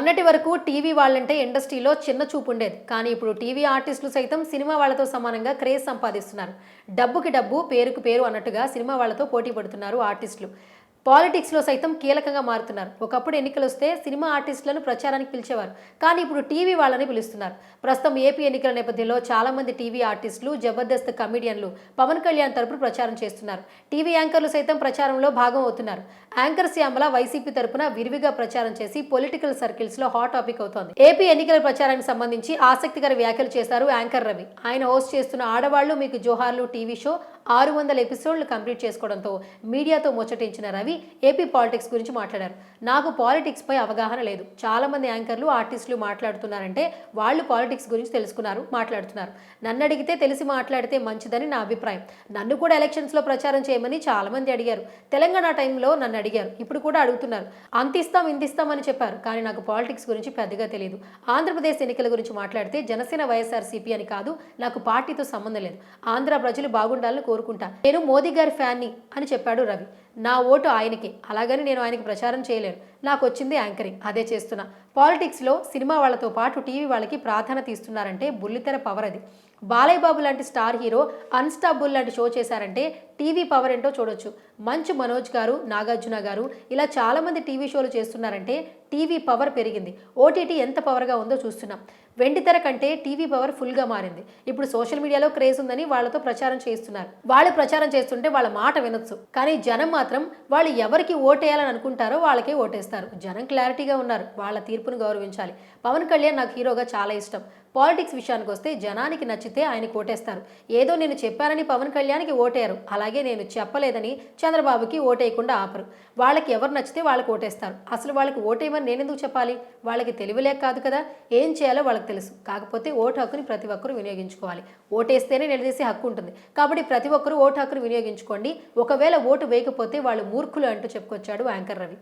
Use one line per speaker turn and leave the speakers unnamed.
మొన్నటి వరకు టీవీ వాళ్ళంటే ఇండస్ట్రీలో చిన్న చూపు ఉండేది కానీ ఇప్పుడు టీవీ ఆర్టిస్టులు సైతం సినిమా వాళ్ళతో సమానంగా క్రేజ్ సంపాదిస్తున్నారు. డబ్బుకి డబ్బు పేరుకు పేరు అన్నట్టుగా సినిమా వాళ్ళతో పోటీ పడుతున్నారు ఆర్టిస్టులు. పాలిటిక్స్లో సైతం కీలకంగా మారుతున్నారు. ఒకప్పుడు ఎన్నికలు వస్తే సినిమా ఆర్టిస్టులను ప్రచారానికి పిలిచేవారు. కానీ ఇప్పుడు టీవీ వాళ్ళని పిలుస్తున్నారు. ప్రస్తుతం ఏపీ ఎన్నికల నేపథ్యంలో చాలామంది టీవీ ఆర్టిస్టులు జబర్దస్త్ కమిడియన్లు పవన్ కళ్యాణ్ తరపున ప్రచారం చేస్తున్నారు. టీవీ యాంకర్లు సైతం ప్రచారంలో భాగం అవుతున్నారు. యాంకర్ శ్యామల వైసీపీ తరపున విరివిగా ప్రచారం చేసి పొలిటికల్ సర్కిల్స్లో హాట్ టాపిక్ అవుతోంది. ఏపీ ఎన్నికల ప్రచారానికి సంబంధించి ఆసక్తికర వ్యాఖ్యలు చేశారు యాంకర్ రవి. ఆయన హోస్ట్ చేస్తున్న ఆడవాళ్ళు మీకు జోహార్లు టీవీ షో ఆరు వందల ఎపిసోడ్లు కంప్లీట్ చేసుకోవడంతో మీడియాతో ముచ్చటించిన రవి ఏపీ పాలిటిక్స్ గురించి మాట్లాడారు. నాకు పాలిటిక్స్ పై అవగాహన లేదు. చాలా మంది యాంకర్లు ఆర్టిస్టులు మాట్లాడుతున్నారంటే వాళ్ళు పాలిటిక్స్ గురించి తెలుసుకున్నారు మాట్లాడుతున్నారు. నన్ను అడిగితే తెలిసి మాట్లాడితే మంచిదని నా అభిప్రాయం. నన్ను కూడా ఎలక్షన్స్లో ప్రచారం చేయమని చాలా మంది అడిగారు. తెలంగాణ టైంలో నన్ను అడిగారు. ఇప్పుడు కూడా అడుగుతున్నారు. అంతిస్తాం ఇంతిస్తామని చెప్పారు. కానీ నాకు పాలిటిక్స్ గురించి పెద్దగా తెలియదు ఆంధ్రప్రదేశ్ ఎన్నికల గురించి మాట్లాడితే జనసేన వైఎస్ఆర్సీపీ అని కాదు నాకు పార్టీతో సంబంధం లేదు. ఆంధ్ర ప్రజలు బాగుండాలని కోరు కోరుకుంటా. నేను మోదీ గారి ఫ్యాన్ని అని చెప్పాడు రవి. నా ఓటు ఆయనకే. అలాగని నేను ఆయనకి ప్రచారం చేయలేను. నాకు వచ్చింది యాంకరింగ్. అదే చేస్తున్నా. పాలిటిక్స్లో సినిమా వాళ్ళతో పాటు టీవీ వాళ్ళకి ప్రాధాన్యత ఇస్తున్నారంటే బుల్లితెర పవర్ అది. బాలయ్య బాబు లాంటి స్టార్ హీరో అన్స్టాబుల్ లాంటి షో చేశారంటే టీవీ పవర్ ఏంటో చూడొచ్చు. మంచు మనోజ్ గారు నాగార్జున గారు ఇలా చాలామంది టీవీ షోలు చేస్తున్నారంటే టీవీ పవర్ పెరిగింది. ఓటీటీ ఎంత పవర్గా ఉందో చూస్తున్నాం. వెండితెర కంటే టీవీ పవర్ ఫుల్గా మారింది. ఇప్పుడు సోషల్ మీడియాలో క్రేజ్ ఉందని వాళ్ళతో ప్రచారం చేస్తున్నారు. వాళ్ళు ప్రచారం చేస్తుంటే వాళ్ళ మాట వినొచ్చు. కానీ జనం మాత్రం వాళ్ళు ఎవరికి ఓటేయాలని అనుకుంటారో వాళ్ళకే ఓటేస్తారు. జనం క్లారిటీగా ఉన్నారు. వాళ్ళ తీర్పును గౌరవించాలి. పవన్ కళ్యాణ్ నాకు హీరోగా చాలా ఇష్టం. పాలిటిక్స్ విషయానికి వస్తే జనానికి నచ్చితే ఆయనకు ఓటేస్తారు. ఏదో నేను చెప్పానని పవన్ కళ్యాణ్కి ఓటేయరు. అలాగే అలాగే నేను చెప్పలేదని చంద్రబాబుకి ఓటేయకుండా ఆపరు. వాళ్ళకి ఎవరు నచ్చితే వాళ్ళకి ఓటేస్తారు. అసలు వాళ్ళకి ఓటేయమని నేను ఎందుకు చెప్పాలి? వాళ్ళకి తెలివిలేక కాదు కదా. ఏం చేయాలో వాళ్ళకి తెలుసు. కాకపోతే ఓటు హక్కుని ప్రతి ఒక్కరూ వినియోగించుకోవాలి. ఓటేస్తేనే నిలదీసే హక్కు ఉంటుంది. కాబట్టి ప్రతి ఒక్కరూ ఓటు హక్కును వినియోగించుకోండి. ఒకవేళ ఓటు వేయకపోతే వాళ్ళు మూర్ఖులు అంటూ చెప్పుకొచ్చాడు యాంకర్ రవి.